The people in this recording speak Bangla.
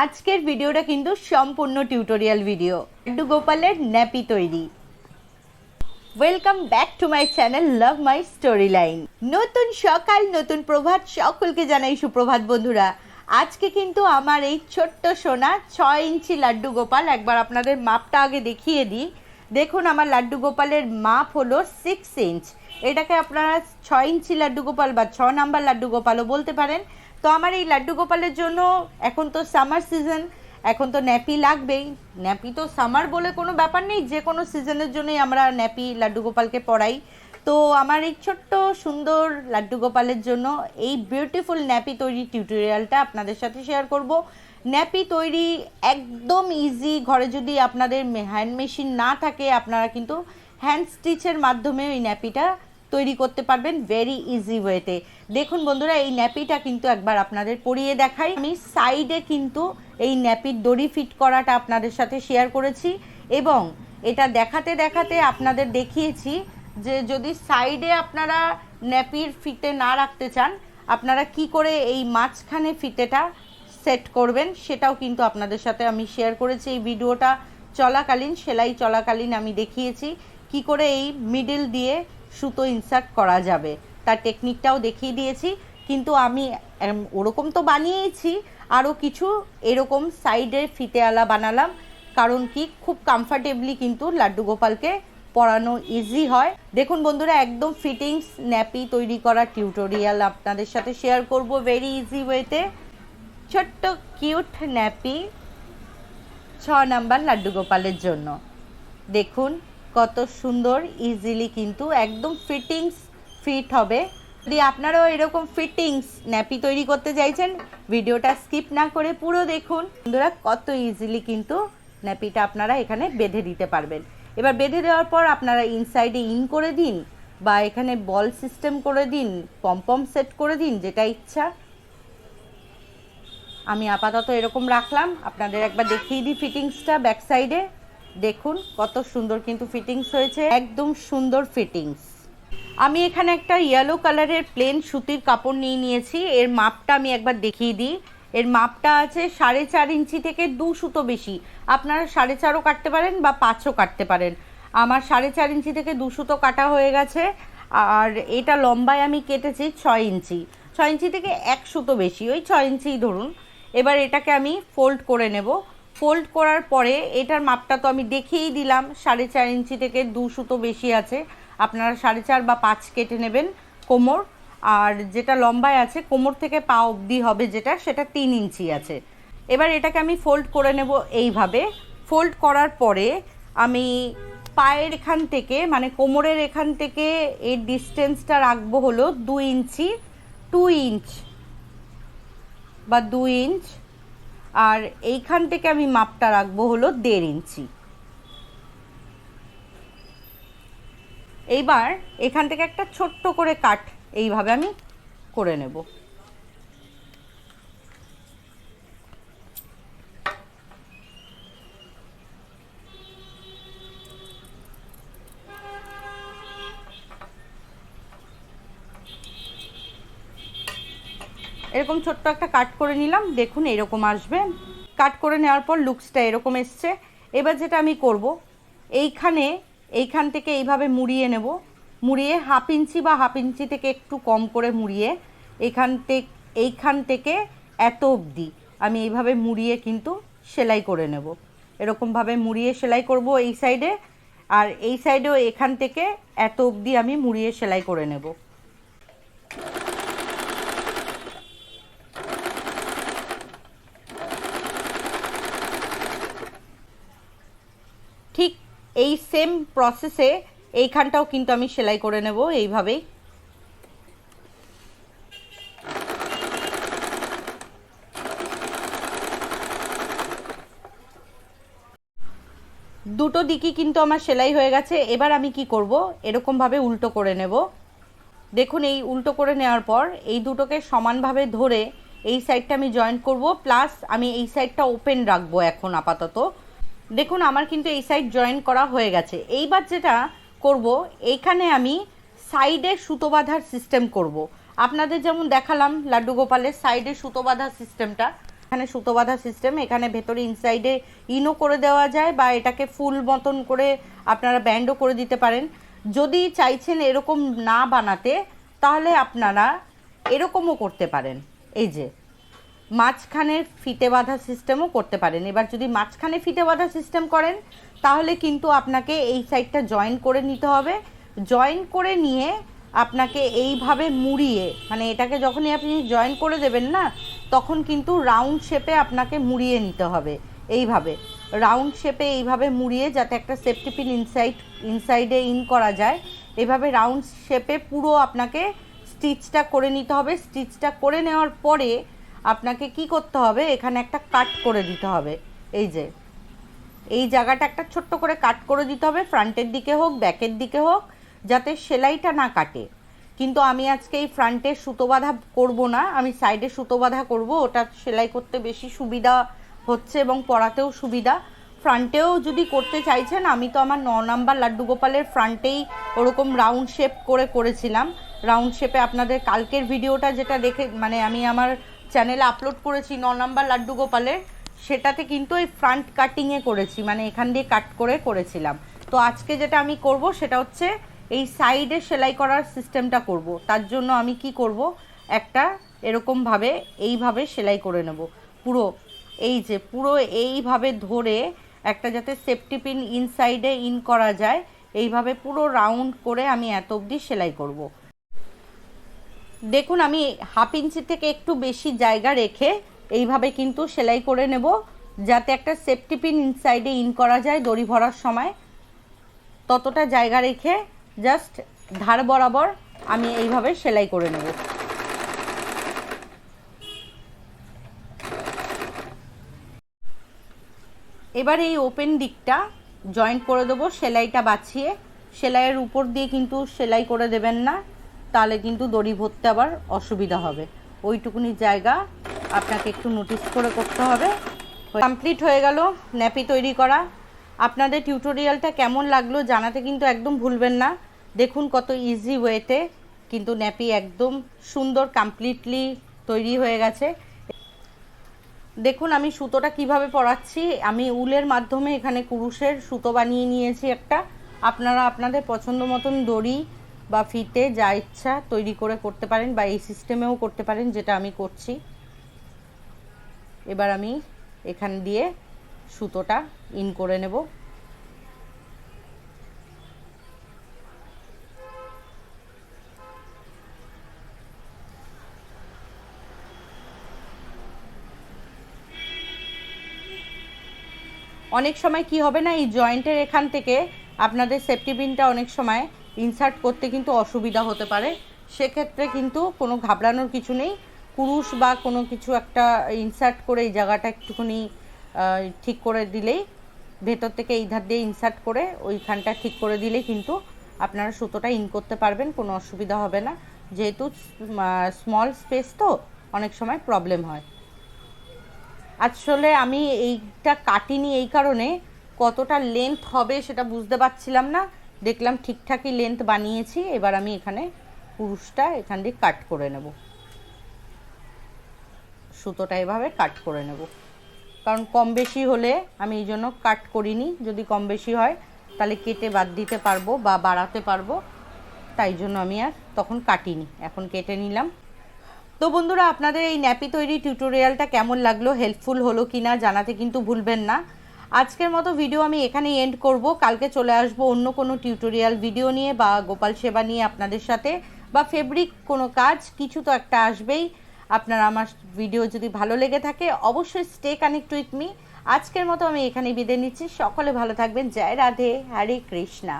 আজকের ভিডিওটা কিন্তু সম্পূর্ণ টিউটোরিয়াল ভিডিও লাড্ডু গোপালের ন্যাপি তৈরি। Welcome back to my channel love my story line নতুন সকাল, নতুন প্রভাত, সকলকে জানাই সুপ্রভাত বন্ধুরা। আজকে কিন্তু আমার এই ছোট্ট সোনা ছয় ইঞ্চি লাড্ডু গোপাল, একবার আপনাদের মাপটা আগে দেখিয়ে দিই। দেখুন, আমার লাড্ডু গোপালের মাপ হলো সিক্স ইঞ্চ এটাকে আপনারা ছয় ইঞ্চি লাড্ডু গোপাল বা ছ নাম্বার লাড্ডু গোপালও বলতে পারেন। তো আমার এই লাড্ডু গোপালের জন্য এখন তো সামার সিজন এখন তো ন্যাপি লাগবেই। ন্যাপি তো সামার বলে কোনো ব্যাপার নেই, যে কোনো সিজনের জন্যই আমরা ন্যাপি লাড্ডু গোপালকে পড়াই। তো আমার এই ছোট্ট সুন্দর লাড্ডু গোপালের জন্য এই বিউটিফুল ন্যাপি তৈরি টিউটোরিয়ালটা আপনাদের সাথে শেয়ার করব। ন্যাপি তৈরি একদম ইজি ঘরে যদি আপনাদের হ্যান্ড মেশিন না থাকে, আপনারা কিন্তু হ্যান্ড স্টিচের মাধ্যমে ওই ন্যাপিটা তৈরি করতে পারবেন ভেরি ইজি ওয়েতে দেখুন বন্ধুরা, এই ন্যাপিটা কিন্তু একবার আপনাদের পরিয়ে দেখাই। আমি সাইডে কিন্তু এই ন্যাপির দড়ি ফিট করাটা আপনাদের সাথে শেয়ার করেছি এবং এটা দেখাতে দেখাতে আপনাদের দেখিয়েছি যে যদি সাইডে আপনারা ন্যাপির ফিতে না রাখতে চান, আপনারা কি করে এই মাঝখানে ফিতেটা সেট করবেন সেটাও কিন্তু আপনাদের সাথে আমি শেয়ার করেছি। এই ভিডিওটা চলাকালীন, সেলাই চলাকালীন আমি দেখিয়েছি। কি করে এই মিডিল দিয়ে সুতো ইনসার্ট করা যাবে। তার টেকনিকটাও দেখিয়ে দিয়েছি, কিন্তু আমি ওরকম তো বানিয়েছি আরও কিছু এরকম সাইডের ফিতেওয়ালা বানালাম, কারণ কি খুব কমফর্টেবলি কিন্তু লাড্ডু গোপালকে পরানো ইজি হয়। দেখুন বন্ধুরা, একদম ফিটিংস ন্যাপি তৈরি করা টিউটোরিয়াল আপনাদের সাথে শেয়ার করব ভেরি ইজি ওয়েতে ছোট্ট কিউট ন্যাপি ছ নাম্বার লাড্ডু গোপালের জন্য। দেখুন কত সুন্দর ইজিলি কিন্তু একদম ফিটিংস ফিট হবে। যদি আপনারাও এরকম ফিটিংস ন্যাপি তৈরি করতে চাইছেন, ভিডিওটা স্কিপ না করে পুরো দেখুন। বন্ধুরা, কত ইজিলি কিন্তু ন্যাপিটা আপনারা এখানে বেঁধে দিতে পারবেন। এবার বেঁধে দেওয়ার পর আপনারা ইনসাইডে ইন করে দিন, বা এখানে বল সিস্টেম করে দিন পম্পম সেট করে দিন, যেটা ইচ্ছা। আমি আপাতত এরকম রাখলাম। আপনাদের একবার দেখিয়ে দিই ফিটিংসটা ব্যাক সাইডে দেখুন, কত সুন্দর কিন্তু ফিটিংস হয়েছে, একদম সুন্দর ফিটিংস আমি এখানে একটা ইয়েলো কালারের প্লেন সুতির কাপড় নিয়ে নিয়েছি, এর মাপটা আমি একবার দেখিয়ে দিই। এর মাপটা আছে সাড়ে চার ইঞ্চি থেকে দু সুতো বেশি। আপনারা সাড়ে চারও কাটতে পারেন বা পাঁচও কাটতে পারেন। আমার সাড়ে চার ইঞ্চি থেকে দু সুতো কাটা হয়ে গেছে, আর এটা লম্বায় আমি কেটেছি ছয় ইঞ্চি। ছয় ইঞ্চি থেকে এক সুতো বেশি, ওই ছয় ইঞ্চিই ধরুন। এবার এটাকে আমি ফোল্ড করে নেব। ফোল্ড করার পরে এটার মাপটা তো আমি দেখেই দিলাম। সাড়ে চার ইঞ্চি থেকে দু সুতো বেশি আছে। আপনারা সাড়ে চার বা পাঁচ কেটে নেবেন কোমর। আর যেটা লম্বায় আছে, কোমর থেকে পা অবধি হবে যেটা, সেটা তিন ইঞ্চি আছে। এবার এটাকে আমি ফোল্ড করে নেব এইভাবে। ফোল্ড করার পরে আমি পায়ের এখান থেকে মানে কোমরের এখান থেকে এর ডিস্টেন্সটা রাখব হলো দু ইঞ্চি টু ইঞ্চ বা দু ইঞ্চ আর এইখান থেকে আমি মাপটা রাখব হলো দেড় ইঞ্চি। এইবার এখান থেকে একটা ছোট্ট করে কাট এইভাবে আমি করে নেব। এরকম ছোট্ট একটা কাট করে নিলাম, দেখুন এরকম আসবে। কাট করে নেওয়ার পর লুকসটা এরকম এসছে। এবার যেটা আমি করব, এইখানে, এইখান থেকে এইভাবে মুড়িয়ে নেব। মুড়িয়ে হাফ ইঞ্চি বা হাফ ইঞ্চি থেকে একটু কম করে মুড়িয়ে এখান থেকে এইখান থেকে এত অবধি আমি এইভাবে মুড়িয়ে কিন্তু সেলাই করে নেব। এরকমভাবে মুড়িয়ে সেলাই করব এই সাইডে আর এই সাইডেও এখান থেকে এত অবধি আমি মুড়িয়ে সেলাই করে নেব ঠিক এই সেম প্রসেসে এইখানটাও কিন্তু আমি সেলাই করে নেব এইভাবেই। দুটো দিকই কিন্তু আমার সেলাই হয়ে গেছে, এবার আমি কি করব? এরকমভাবে উল্টো করে নেব। দেখুন, এই উল্টো করে নেওয়ার পর এই দুটোকে সমানভাবে ধরে এই সাইডটা আমি জয়েন্ট করব প্লাস আমি এই সাইডটা ওপেন রাখব এখন আপাতত। দেখুন, আমার কিন্তু এই সাইড জয়েন করা হয়ে গেছে। এইবার যেটা করব এইখানে আমি সাইডে সুতো বাঁধার সিস্টেম করব। আপনাদের যেমন দেখালাম লাড্ডু গোপালের সাইডে সুতো বাঁধার সিস্টেমটা এখানে সুতো বাঁধা সিস্টেম এখানে ভেতরে ইনসাইডে ইনও করে দেওয়া যায় বা এটাকে ফুল মতন করে আপনারা ব্যান্ডও করে দিতে পারেন। যদি চাইছেন এরকম না বানাতে, তাহলে আপনারা এরকমও করতে পারেন। এই যে মাঝখানে ফিতে বাঁধা সিস্টেমও করতে পারেন। এবার যদি মাঝখানে ফিতে বাঁধা সিস্টেম করেন, তাহলে কিন্তু আপনাকে এই সাইডটা জয়েন করে নিতে হবে। জয়েন করে নিয়ে আপনাকে এইভাবে মুড়িয়ে মানে এটাকে যখনই আপনি জয়েন করে দেবেন না, তখন কিন্তু রাউন্ড শেপে আপনাকে মুড়িয়ে নিতে হবে। এইভাবে। রাউন্ড শেপে এইভাবে মুড়িয়ে যাতে একটা সেফটি পিন ইনসাইড ইনসাইডে ইন করা যায়, এভাবে রাউন্ড শেপে পুরো আপনাকে স্টিচটা করে নিতে হবে। স্টিচটা করে নেওয়ার পরে আপনাকে কি করতে হবে? এখানে একটা কাট করে দিতে হবে। এই যে, এই জায়গাটা একটা ছোট্ট করে কাট করে দিতে হবে। ফ্রন্টের দিকে হোক ব্যাকের দিকে হোক, যাতে সেলাইটা না কাটে। কিন্তু আমি আজকে এই ফ্রন্টে সুতো বাঁধা করব না। আমি সাইডে সুতো বাঁধা করব। ওটা সেলাই করতে বেশি সুবিধা হচ্ছে এবং পরাতেও সুবিধা। ফ্রন্টেও যদি করতে চাইছেন, আমি তো আমার ন নাম্বার লাড্ডু গোপালের ফ্রন্টেই ওরকম রাউন্ড শেপ করে করেছিলাম। রাউন্ড শেপে আপনাদের কালকের ভিডিওটা যেটা দেখে মানে আমি আমার চ্যানেলে আপলোড করেছি, ন নম্বর লাড্ডু গোপালের, সেটাতে কিন্তু এই ফ্রন্ট কাটিংয়ে করেছি মানে এখান দিয়ে কাট করে করেছিলাম। তো আজকে যেটা আমি করব, সেটা হচ্ছে এই সাইডে সেলাই করার সিস্টেমটা করব। তার জন্য আমি কি করব? একটা এরকমভাবে এইভাবে সেলাই করে নেব। পুরো, এই যে, পুরো এইভাবে ধরে একটা যাতে সেফটি পিন ইনসাইডে ইন করা যায়, এইভাবে পুরো রাউন্ড করে আমি এত অবধি সেলাই করব। দেখুন, আমি হাফ ইঞ্চি থেকে একটু বেশি জায়গা রেখে এইভাবে কিন্তু সেলাই করে নেব, যাতে একটা সেফটি পিন ইনসাইডে ইন করা যায় দড়ি ভরার সময়। ততটা জায়গা রেখে জাস্ট ধার বরাবর আমি এইভাবে সেলাই করে নেব। এবার এই ওপেন দিকটা জয়েন্ট করে দেবো, সেলাইটা বাছিয়ে। সেলাইয়ের উপর দিয়ে কিন্তু সেলাই করে দেবেন না। তাহলে কিন্তু দড়ি ভরতে আবার অসুবিধা হবে। ওইটুকুনি জায়গা আপনাকে একটু নোটিস করে করতে হবে। কমপ্লিট হয়ে গেল, ন্যাপি তৈরি করা। আপনাদের টিউটোরিয়ালটা কেমন লাগল জানাতে কিন্তু একদম ভুলবেন না। দেখুন কত ইজি ওয়েতে কিন্তু ন্যাপি একদম সুন্দর কমপ্লিটলি তৈরি হয়ে গেছে। দেখুন আমি সুতোটা কীভাবে পরাচ্ছি। আমি উলের মাধ্যমে এখানে কুরুশের সুতো বানিয়ে নিয়েছি একটা। আপনারা আপনাদের পছন্দ মতন দড়ি বা ফিতে যা ইচ্ছা তৈরি করে করতে পারেন বা এই সিস্টেমেও করতে পারেন, যেটা আমি করছি। এবার আমি এখান দিয়ে সুতোটা ইন করে নেব। অনেক সময় কি হবে না, এই জয়েন্টের এখান থেকে আপনাদের সেফটি পিনটা অনেক সময় ইনসার্ট করতে কিন্তু অসুবিধা হতে পারে। সেক্ষেত্রে কিন্তু কোনো ঘাবড়ানোর কিছু নেই। কুরুশ বা কোনো কিছু একটা ইনসার্ট করে এই জায়গাটা একটুখানি ঠিক করে দিলেই, ভেতর থেকে এই ধার দিয়ে ইনসার্ট করে ওইখানটা ঠিক করে দিলেই কিন্তু আপনারা সুতোটা ইন করতে পারবেন, কোনো অসুবিধা হবে না। যেহেতু স্মল স্পেস তো, অনেক সময় প্রবলেম হয়। আসলে আমি এইটা কাটিনি এই কারণে, কতটা লেন্থ হবে সেটা বুঝতে পারছিলাম না। দেখলাম ঠিকঠাকই লেন্থ বানিয়েছি, এবার আমি এখানে পুরুষটা এখান দিয়ে কাট করে নেব। সুতোটা এভাবে কাট করে নেব। কারণ কম বেশি হলে আমি এই জন্য কাট করিনি। যদি কম বেশি হয়, তাহলে কেটে বাদ দিতে পারব বা বাড়াতে পারব। তাই জন্য আমি আর তখন কাটিনি, এখন কেটে নিলাম। তো বন্ধুরা, আপনাদের এই ন্যাপি তৈরি টিউটোরিয়ালটা কেমন লাগল? হেল্পফুল হলো কি না জানাতে কিন্তু ভুলবেন না। আজকের মতো ভিডিও আমি এখানেই এন্ড করব। কালকে চলে আসব অন্য কোনো টিউটোরিয়াল ভিডিও নিয়ে বা গোপাল সেবা নিয়ে আপনাদের সাথে। বা ফেব্রিক কোনো কাজ, কিছু তো একটা আসবেই। আপনারা আমার ভিডিও যদি ভালো লেগে থাকে, অবশ্যই স্টে কানেক্ট উইথ মি আজকের মতো আমি এখানে বিদায় নিচ্ছি। সকলে ভালো থাকবেন। জয় রাধে। হরে কৃষ্ণা।